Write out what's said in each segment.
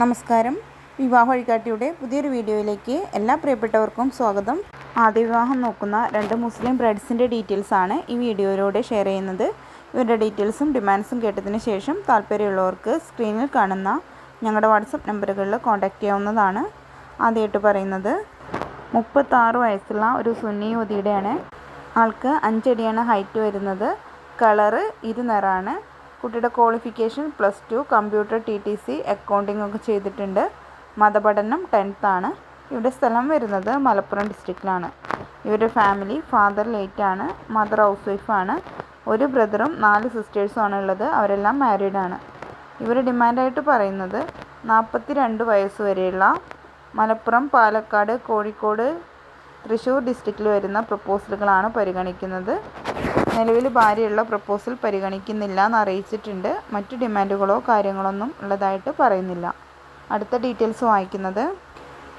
നമസ്കാരം. വിവാഹ വഴികാട്ടിയുടെ പുതിയൊരു വീഡിയോയിലേക്ക് എല്ലാ പ്രിയപ്പെട്ടവർക്കും സ്വാഗതം. ആദ്യ വിവാഹം നോക്കുന്ന രണ്ട് മുസ്ലിം ബ്രൈഡ്സിന്റെ ഡീറ്റെയിൽസാണ് ഈ വീഡിയോയിലൂടെ ഷെയർ ചെയ്യുന്നത്. ഇവരുടെ ഡീറ്റെയിൽസും ഡിമാൻഡ്സും കേട്ടതിന് ശേഷം താല്പര്യമുള്ളവർക്ക് സ്ക്രീനിൽ കാണുന്ന ഞങ്ങളുടെ വാട്സപ്പ് നമ്പറുകളിൽ കോൺടാക്റ്റ് ചെയ്യാവുന്നതാണ്. ആദ്യമായിട്ട് പറയുന്നത് മുപ്പത്താറ് വയസ്സുള്ള ഒരു സുന്നി യുവതിയുടെയാണ് ആൾക്ക് അഞ്ചടിയാണ് ഹൈറ്റ് വരുന്നത്. കളറ് ഇരുനിറാണ് കുട്ടിയുടെ qualification plus two computer T T C accounting ഒക്കെ ചെയ്തിട്ടുണ്ട്. മതപഠനം ടെൻത്താണ് ഇവിടെ സ്ഥലം വരുന്നത് മലപ്പുറം ഡിസ്ട്രിക്റ്റിലാണ് ഇവരുടെ ഫാമിലി ഫാദർ ലേറ്റാണ് മദർ ഹൗസ് വൈഫാണ് ഒരു ബ്രദറും നാല് സിസ്റ്റേഴ്സും ആണ് ഉള്ളത്. അവരെല്ലാം മാരീഡാണ് ഇവർ ഡിമാൻഡായിട്ട് പറയുന്നത് നാൽപ്പത്തി രണ്ട് വയസ്സ് വരെയുള്ള മലപ്പുറം പാലക്കാട് കോഴിക്കോട് തൃശ്ശൂർ ഡിസ്ട്രിക്റ്റിൽ വരുന്ന പ്രപ്പോസലുകളാണ് പരിഗണിക്കുന്നത്. നിലവിൽ ഭാര്യയുള്ള പ്രപ്പോസൽ പരിഗണിക്കുന്നില്ല എന്ന് അറിയിച്ചിട്ടുണ്ട്. മറ്റു ഡിമാൻഡുകളോ കാര്യങ്ങളൊന്നും ഉള്ളതായിട്ട് പറയുന്നില്ല. അടുത്ത ഡീറ്റെയിൽസ് വായിക്കുന്നത്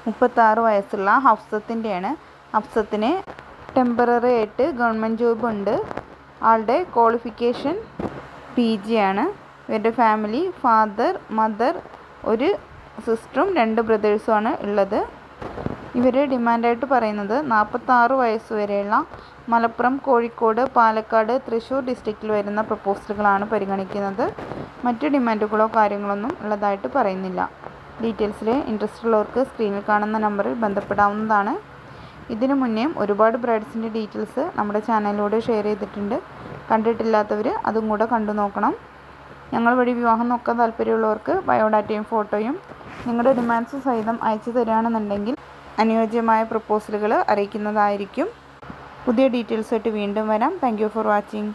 മുപ്പത്താറ് വയസ്സുള്ള ഹഫ്സത്തിന്റെയാണ്. ഹഫ്സത്തിന് ടെമ്പററി ആയിട്ട് ഗവൺമെന്റ് ഉണ്ട്. ആളുടെ ക്വാളിഫിക്കേഷൻ പി ജി ആണ്. ഇവരുടെ ഫാമിലി ഫാദർ മദർ ഒരു സിസ്റ്ററും രണ്ട് ബ്രദേഴ്സുമാണ് ഉള്ളത്. ഇവർ ഡിമാൻഡായിട്ട് പറയുന്നത് നാൽപ്പത്താറ് വയസ്സ് വരെയുള്ള മലപ്പുറം കോഴിക്കോട് പാലക്കാട് തൃശ്ശൂർ ഡിസ്ട്രിക്റ്റിൽ വരുന്ന പ്രപ്പോസലുകളാണ് പരിഗണിക്കുന്നത്. മറ്റ് ഡിമാൻഡുകളോ കാര്യങ്ങളൊന്നും ഉള്ളതായിട്ട് പറയുന്നില്ല. ഡീറ്റെയിൽസിൽ ഇൻട്രസ്റ്റ് ഉള്ളവർക്ക് സ്ക്രീനിൽ കാണുന്ന നമ്പറിൽ ബന്ധപ്പെടാവുന്നതാണ്. ഇതിനു മുന്നേയും ഒരുപാട് ബ്രൈഡ്സിന്റെ ഡീറ്റെയിൽസ് നമ്മുടെ ചാനലിലൂടെ ഷെയർ ചെയ്തിട്ടുണ്ട്. കണ്ടിട്ടില്ലാത്തവർ അതും കൂടെ കണ്ടു നോക്കണം. ഞങ്ങൾ വഴി വിവാഹം നോക്കാൻ താല്പര്യമുള്ളവർക്ക് ബയോഡാറ്റയും ഫോട്ടോയും നിങ്ങളുടെ ഡിമാൻഡ്സ് സഹിതം അയച്ചു തരികയാണെന്നുണ്ടെങ്കിൽ അനുയോജ്യമായ പ്രപ്പോസലുകൾ അറിയിക്കുന്നതായിരിക്കും. പുതിയ ഡീറ്റെയിൽസായിട്ട് വീണ്ടും വരാം. Thank for watching